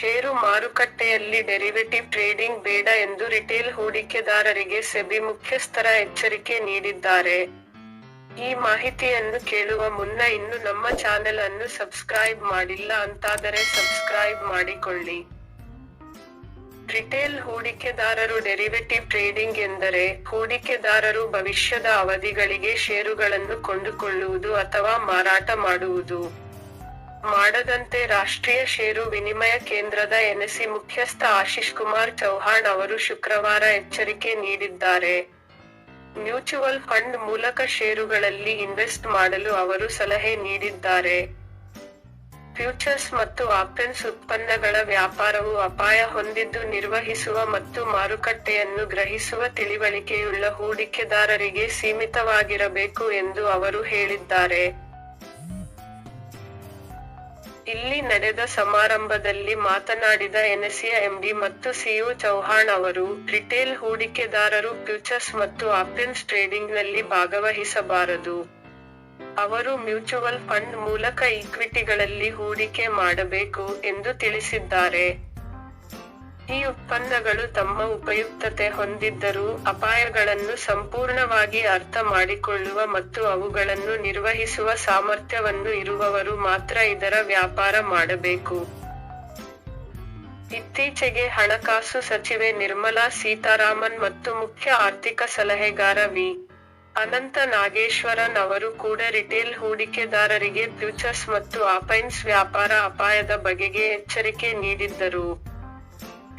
ಷೇರು ಮಾರುಕಟ್ಟೆಯಲ್ಲಿ derivative trading ಬೇಡ ಎಂದು ರಿಟೇಲ್ ಹೂಡಿಕೆದಾರರಿಗೆ ಸೆಬಿ ಮುಖ್ಯಸ್ಥರ ಎಚ್ಚರಿಕೆ ನೀಡಿದ್ದಾರೆ. ಈ ಮಾಹಿತಿಯನ್ನು ಕೇಳುವ ಮುನ್ನ ಇನ್ನು ನಮ್ಮ ಚಾನೆಲ್ ಅನ್ನು ಸಬ್ಸ್ಕ್ರೈಬ್ ಮಾಡಿಲ್ಲ ಅಂತಾದರೆ ಸಬ್ಸ್ಕ್ರೈಬ್ ಮಾಡಿಕೊಳ್ಳಿ. ರಿಟೇಲ್ ಹೂಡಿಕೆದಾರರು ಡೆರಿವೆಟಿವ್ ಟ್ರೇಡಿಂಗ್ ಎಂದರೆ ಹೂಡಿಕೆದಾರರು ಭವಿಷ್ಯದ ಅವಧಿಗಳಿಗೆ ಷೇರುಗಳನ್ನು ಕೊಂಡುಕೊಳ್ಳುವುದು ಅಥವಾ ಮಾರಾಟ ಮಾಡುವುದು. ಮಾಡದಂತೆ ರಾಷ್ಟ್ರೀಯ ಷೇರು ವಿನಿಮಯ ಕೇಂದ್ರದ ಎನ್ಎಸಿ ಮುಖ್ಯಸ್ಥ ಆಶೀಶ್ ಕುಮಾರ್ ಚೌಹಾಣ್ ಅವರು ಶುಕ್ರವಾರ ಎಚ್ಚರಿಕೆ ನೀಡಿದ್ದಾರೆ. ಮ್ಯೂಚುವಲ್ ಫಂಡ್ ಮೂಲಕ ಷೇರುಗಳಲ್ಲಿ ಇನ್ವೆಸ್ಟ್ ಮಾಡಲು ಅವರು ಸಲಹೆ ನೀಡಿದ್ದಾರೆ. ಫ್ಯೂಚರ್ಸ್ ಮತ್ತು ಆಪ್ಷನ್ಸ್ ಉತ್ಪನ್ನಗಳ ವ್ಯಾಪಾರವು ಅಪಾಯ ಹೊಂದಿದ್ದು ನಿರ್ವಹಿಸುವ ಮತ್ತು ಮಾರುಕಟ್ಟೆಯನ್ನು ಗ್ರಹಿಸುವ ತಿಳಿವಳಿಕೆಯುಳ್ಳ ಹೂಡಿಕೆದಾರರಿಗೆ ಸೀಮಿತವಾಗಿರಬೇಕು ಎಂದು ಅವರು ಹೇಳಿದ್ದಾರೆ. ಇಲ್ಲಿ ನಡೆದ ಸಮಾರಂಭದಲ್ಲಿ ಮಾತನಾಡಿದ ಎನ್ಎಸ್ಸಿಯ ಎಂಡಿ ಮತ್ತು ಸಿಇಒ ಚೌಹಾಣ್ ಅವರು, ರಿಟೇಲ್ ಹೂಡಿಕೆದಾರರು ಫ್ಯೂಚರ್ಸ್ ಮತ್ತು ಆಪ್ಷನ್ಸ್ ಟ್ರೇಡಿಂಗ್ನಲ್ಲಿ ಭಾಗವಹಿಸಬಾರದು. ಅವರು ಮ್ಯೂಚುವಲ್ ಫಂಡ್ ಮೂಲಕ ಈಕ್ವಿಟಿಗಳಲ್ಲಿ ಹೂಡಿಕೆ ಮಾಡಬೇಕು ಎಂದು ತಿಳಿಸಿದ್ದಾರೆ. ಈ ಉತ್ಪನ್ನಗಳು ತಮ್ಮ ಉಪಯುಕ್ತತೆ ಹೊಂದಿದ್ದರೂ ಅಪಾಯಗಳನ್ನು ಸಂಪೂರ್ಣವಾಗಿ ಅರ್ಥ ಮಾಡಿಕೊಳ್ಳುವ ಮತ್ತು ಅವುಗಳನ್ನು ನಿರ್ವಹಿಸುವ ಸಾಮರ್ಥ್ಯವನ್ನು ಇರುವವರು ಮಾತ್ರ ಇದರ ವ್ಯಾಪಾರ ಮಾಡಬೇಕು. ಇತ್ತೀಚೆಗೆ ಹಣಕಾಸು ಸಚಿವೆ ನಿರ್ಮಲಾ ಸೀತಾರಾಮನ್ ಮತ್ತು ಮುಖ್ಯ ಆರ್ಥಿಕ ಸಲಹೆಗಾರ ವಿ. ಅನಂತ ನಾಗೇಶ್ವರನ್ ಅವರು ಕೂಡ ರಿಟೇಲ್ ಹೂಡಿಕೆದಾರರಿಗೆ ಫ್ಯೂಚರ್ಸ್ ಮತ್ತು ಆಪೈನ್ಸ್ ವ್ಯಾಪಾರ ಅಪಾಯದ ಬಗೆಗೆ ಎಚ್ಚರಿಕೆ ನೀಡಿದ್ದರು.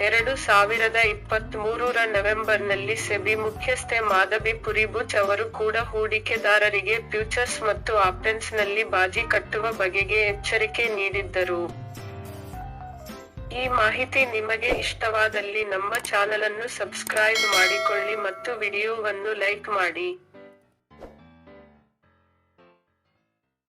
ಎರಡು ಸಾವಿರದ ಇಪ್ಪತ್ತ್ ಮೂರರ ನವೆಂಬರ್ನಲ್ಲಿ ಸೆಬಿ ಮುಖ್ಯಸ್ಥೆ ಮಾಧವಿ ಪುರಿಬುಚ್ ಅವರು ಕೂಡ ಹೂಡಿಕೆದಾರರಿಗೆ ಫ್ಯೂಚರ್ಸ್ ಮತ್ತು ಆಪ್ಷನ್ಸ್ನಲ್ಲಿ ಬಾಜಿ ಕಟ್ಟುವ ಬಗೆಗೆ ಎಚ್ಚರಿಕೆ ನೀಡಿದ್ದರು. ಈ ಮಾಹಿತಿ ನಿಮಗೆ ಇಷ್ಟವಾದಲ್ಲಿ ನಮ್ಮ ಚಾನಲನ್ನು ಸಬ್ಸ್ಕ್ರೈಬ್ ಮಾಡಿಕೊಳ್ಳಿ ಮತ್ತು ವಿಡಿಯೋವನ್ನು ಲೈಕ್ ಮಾಡಿ.